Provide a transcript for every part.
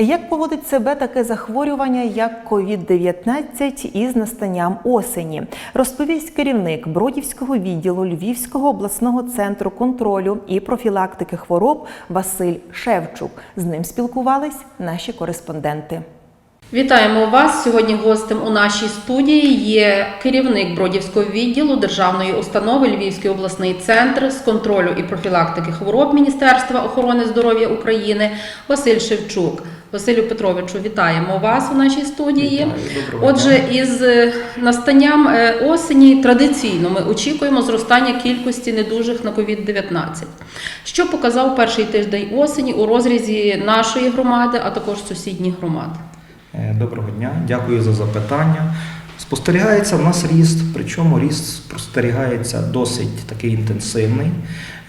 Як поводить себе таке захворювання, як COVID-19 із настанням осені, розповість керівник Бродівського відділу Львівського обласного центру контролю і профілактики хвороб Василь Шевчук. З ним спілкувались наші кореспонденти. Вітаємо вас. Сьогодні гостем у нашій студії є керівник Бродівського відділу державної установи Львівський обласний центр з контролю і профілактики хвороб Міністерства охорони здоров'я України Василь Шевчук. Василю Петровичу, вітаємо вас у нашій студії. Вітаю, Отже, із е, настанням е, осені традиційно ми очікуємо зростання кількості недужих на COVID-19. Що показав перший тиждень осені у розрізі нашої громади, а також сусідніх громад? Е, Доброго дня, дякую за запитання. Спостерігається в нас ріст, причому ріст спостерігається досить такий інтенсивний.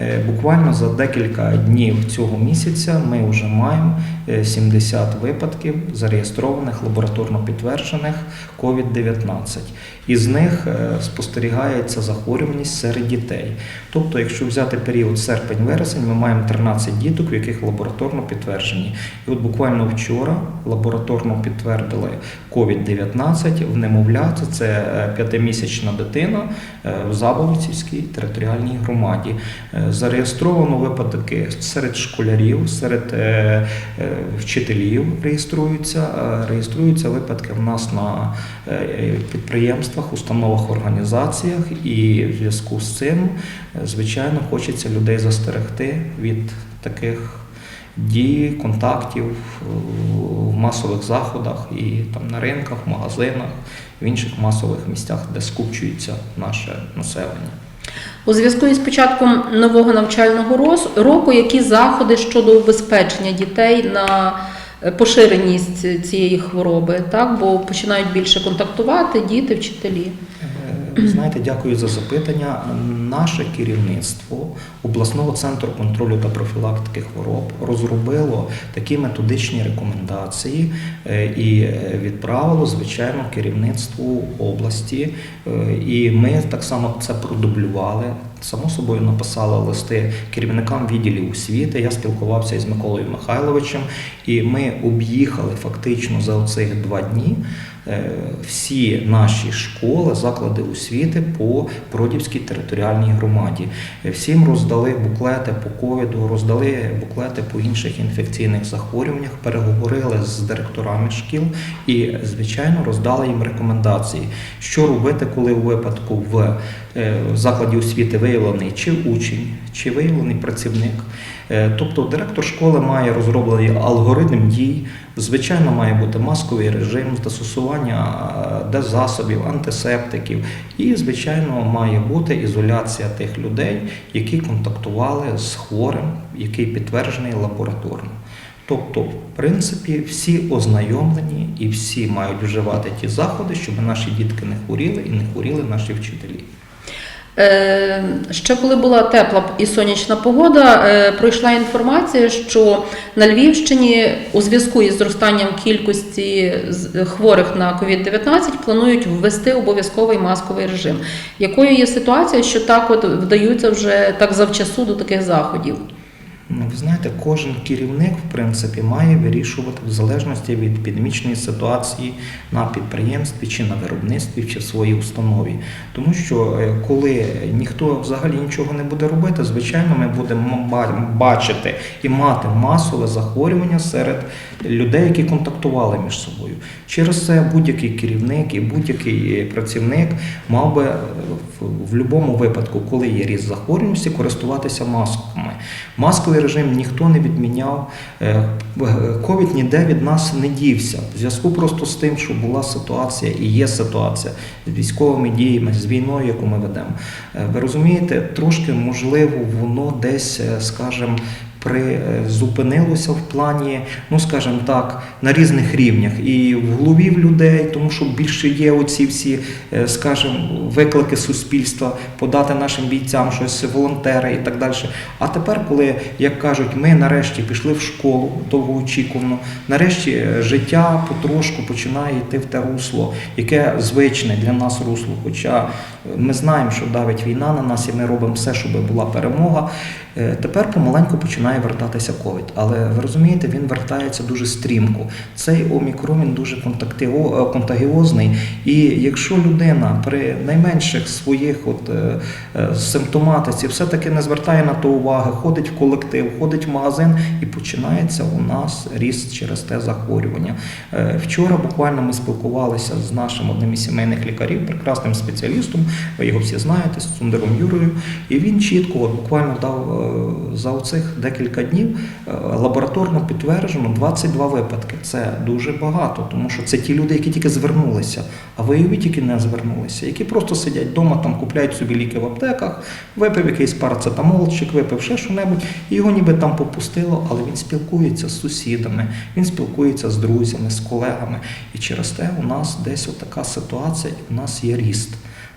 Е, Буквально за декілька днів цього місяця ми вже маємо е, 70 випадків зареєстрованих лабораторно підтверджених COVID-19. Із них е, спостерігається захворюваність серед дітей. Тобто, якщо взяти період серпень-вересень, ми маємо 13 діток, у яких лабораторно підтверджені. І от буквально вчора лабораторно підтвердили COVID-19 в немовляті. Це е, п'ятимісячна дитина е, в Заболоцівській територіальній громаді. Зареєстровано випадки серед школярів, серед е, е, вчителів реєструються. Е, Реєструються випадки в нас на підприємствах, установах, організаціях, і в зв'язку з цим, звичайно, хочеться людей застерегти від таких дій, контактів в масових заходах і там на ринках, в магазинах, в інших масових місцях, де скупчується наше населення. У зв'язку із початком нового навчального року, які заходи щодо убезпечення дітей на е, поширеність цієї хвороби, так бо починають більше контактувати діти, вчителі. Е, Знаєте, дякую за запитання. Наше керівництво обласного центру контролю та профілактики хвороб розробило такі методичні рекомендації е, і е, відправило, звичайно, керівництву області. І ми так само це продублювали. Само собою написали листи керівникам відділів освіти. Я спілкувався із Миколою Михайловичем, і ми об'їхали фактично за оцих два дні е, всі наші школи, заклади освіти по Бродівській територіальній громаді. Е, Всім роздали буклети по ковіду, роздали буклети по інших інфекційних захворюваннях, переговорили з директорами шкіл і, звичайно, роздали їм рекомендації, що робити, коли у випадку в е, закладі освіти виявлений чи учень, чи виявлений працівник. Е, Тобто директор школи має розроблений алгоритм дій. Звичайно, має бути масковий режим застосування е, деззасобів, антисептиків, і, звичайно, має бути ізоляція тих людей, які контактували з хворим, який підтверджений лабораторно. Тобто, в принципі, всі ознайомлені і всі мають вживати ті заходи, щоб наші дітки не хворіли і не хворіли наші вчителі. Е, Ще коли була тепла і сонячна погода, е, пройшла інформація, що на Львівщині у зв'язку із зростанням кількості хворих на COVID-19 планують ввести обов'язковий масковий режим. Якою є ситуація, що так от вдаються вже так завчасу до таких заходів? Ну, Ви знаєте, кожен керівник, в принципі, має вирішувати в залежності від епідемічної ситуації на підприємстві чи на виробництві чи в своїй установі. Тому що е, коли ніхто взагалі нічого не буде робити, звичайно, ми будемо бачити і мати масове захворювання серед людей, які контактували між собою. Через це будь-який керівник і будь-який працівник мав би е, в, будь-якому випадку, коли є ріст захворюваності, користуватися масками. Масковий режим ніхто не відміняв. Е, Ковід ніде від нас не дівся. В зв'язку просто з тим, що була ситуація і є ситуація з військовими діями, з війною, яку ми ведемо. Е, Ви розумієте, трошки можливо воно десь, е, скажімо, призупинилося в плані, ну скажімо так, на різних рівнях. І в голові в людей, тому що більше є оці всі, е, скажімо, виклики суспільства, подати нашим бійцям щось, волонтери і так далі. А тепер, коли, як кажуть, ми нарешті пішли в школу довгоочікувано, нарешті е, життя потрошку починає йти в те русло, яке звичне для нас русло. Хоча Ми знаємо, що давить війна на нас, і ми робимо все, щоб була перемога. Е, Тепер помаленьку починає вертатися ковід. Але ви розумієте, він вертається дуже стрімко. Цей омікрон він дуже е, контагіозний. І якщо людина при найменших своїх от, е, симптоматиці все-таки не звертає на то уваги, ходить в колектив, ходить в магазин і починається у нас ріст через те захворювання. Вчора буквально ми спілкувалися з нашим одним із сімейних лікарів, прекрасним спеціалістом, ви його всі знаєте, з Цундером Юрою, і він чітко от, буквально дав е, за оцих декілька днів е, лабораторно підтверджено 22 випадки. Це дуже багато, тому що це ті люди, які тільки звернулися, а вияві тільки не звернулися, які просто сидять вдома, там купляють собі ліки в аптеках, випив якийсь парацетамолчик, випив ще що-небудь, і його ніби там попустило, але він спілкується з сусідами, він спілкується з друзями, з колегами. І через те у нас десь отака ситуація, і в нас є ріст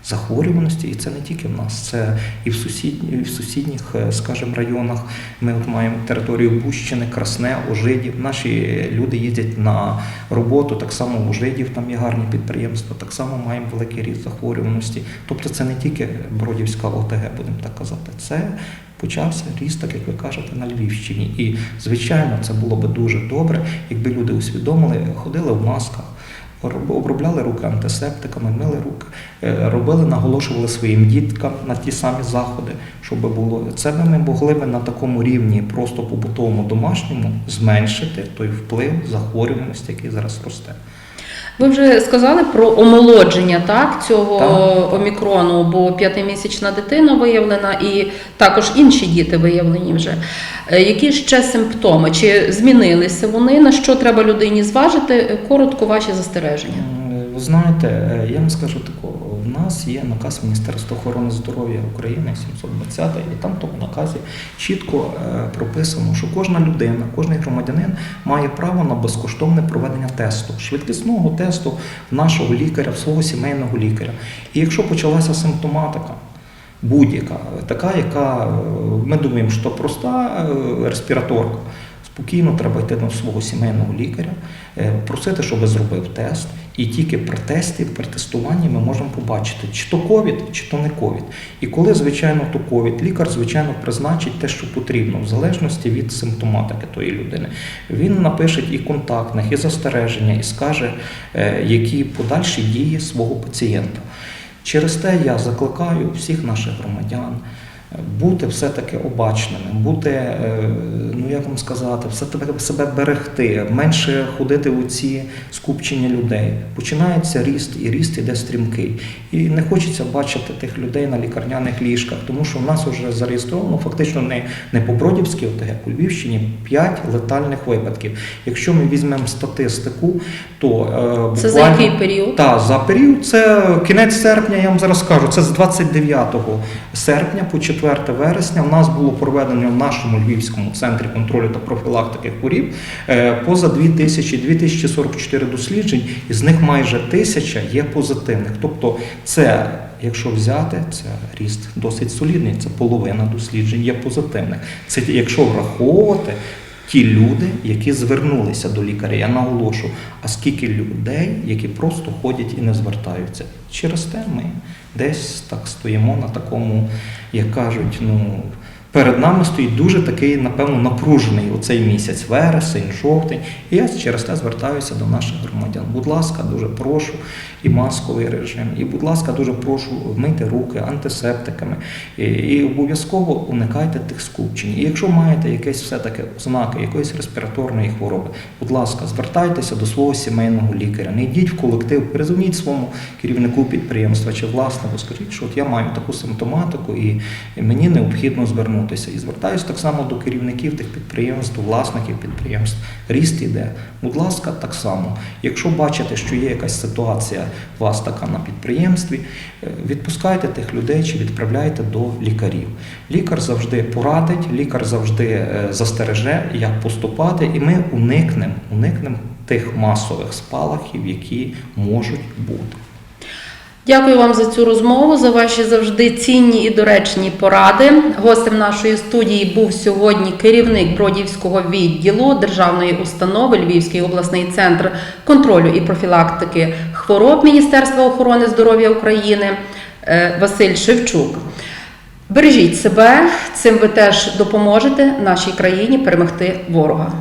захворюваності, і це не тільки в нас, це і в, сусідні, і в сусідніх, е, скажімо, районах. Ми от маємо територію Бущини, Красне, Ожидів. Наші люди їздять на роботу, так само в Ожидів, там є гарні підприємства, так само маємо великий ріст захворюваності. Тобто це не тільки Бродівська ОТГ, будемо так казати. Це почався ріст, так як ви кажете, на Львівщині. І, звичайно, це було би дуже добре, якби люди усвідомили, ходили в масках. Роб- Обробляли руки антисептиками, мили руки, е, робили, наголошували своїм діткам на ті самі заходи, щоб було це ми могли би на такому рівні, просто побутовому домашньому, зменшити той вплив захворюваності, який зараз росте. Ви вже сказали про омолодження так, цього Так. омікрону, бо п'ятимісячна дитина виявлена, і також інші діти виявлені вже. Е, Які ще симптоми? Чи змінилися вони? На що треба людині зважити? Коротко ваші застереження. Ви знаєте, е, я вам скажу такого. В нас є наказ Міністерства охорони здоров'я України 720, і там в тому наказі чітко е, прописано, що кожна людина, кожен громадянин має право на безкоштовне проведення тесту, швидкісного тесту нашого лікаря, свого сімейного лікаря. І якщо почалася симптоматика, будь-яка, така, яка е, ми думаємо, що проста е, респіраторка. Спокійно треба йти до свого сімейного лікаря, е, просити, щоб зробив тест. І тільки при тесті, при тестуванні ми можемо побачити, чи то ковід, чи то не ковід. І коли, звичайно, то ковід, лікар, звичайно, призначить те, що потрібно, в залежності від симптоматики тої людини. Він напише і контактних, і застереження, і скаже, е, які подальші дії свого пацієнта. Через те я закликаю всіх наших громадян бути все-таки обачними, бути, е, ну як вам сказати, все себе берегти, менше ходити у ці скупчення людей. Починається ріст, і ріст іде стрімкий. І не хочеться бачити тих людей на лікарняних ліжках, тому що в нас вже зареєстровано фактично не, не по Бродівській ОТГ, по Львівщині 5 летальних випадків. Якщо ми візьмемо статистику, то е, Це за який період? так, за період це кінець серпня, я вам зараз скажу, це з 29 серпня по 4 вересня у нас було проведено в нашому Львівському центрі контролю та профілактики хворіб е, поза 2000, 2044 досліджень, із них майже тисяча є позитивних. Тобто це, якщо взяти, це ріст досить солідний, це половина досліджень є позитивних. Це якщо враховувати ті люди, які звернулися до лікаря. Я наголошу, а скільки людей, які просто ходять і не звертаються. Через те ми десь так стоїмо на такому, як кажуть, ну. Перед нами стоїть дуже такий, напевно, напружений оцей місяць, вересень, жовтень. І я через те звертаюся до наших громадян. Будь ласка, дуже прошу і масковий режим, і, будь ласка, дуже прошу мити руки антисептиками. І, і обов'язково уникайте тих скупчень. І якщо маєте якесь все-таки ознаки якоїсь респіраторної хвороби, будь ласка, звертайтеся до свого сімейного лікаря. Не йдіть в колектив, перезвоніть своєму керівнику підприємства чи власнику, скажіть, що от я маю таку симптоматику і мені необхідно звернутися. І звертаюся так само до керівників тих підприємств, власників підприємств. Ріст іде. Будь ласка, так само. Якщо бачите, що є якась ситуація вас така на підприємстві, е, відпускайте тих людей чи відправляйте до лікарів. Лікар завжди порадить, лікар завжди е, застереже, як поступати, і ми уникнемо уникнем тих масових спалахів, які можуть бути. Дякую вам за цю розмову, за ваші завжди цінні і доречні поради. Гостем нашої студії був сьогодні керівник Бродівського відділу державної установи Львівський обласний центр контролю і профілактики хвороб Міністерства охорони здоров'я України е, Василь Шевчук. Бережіть себе, цим ви теж допоможете нашій країні перемогти ворога.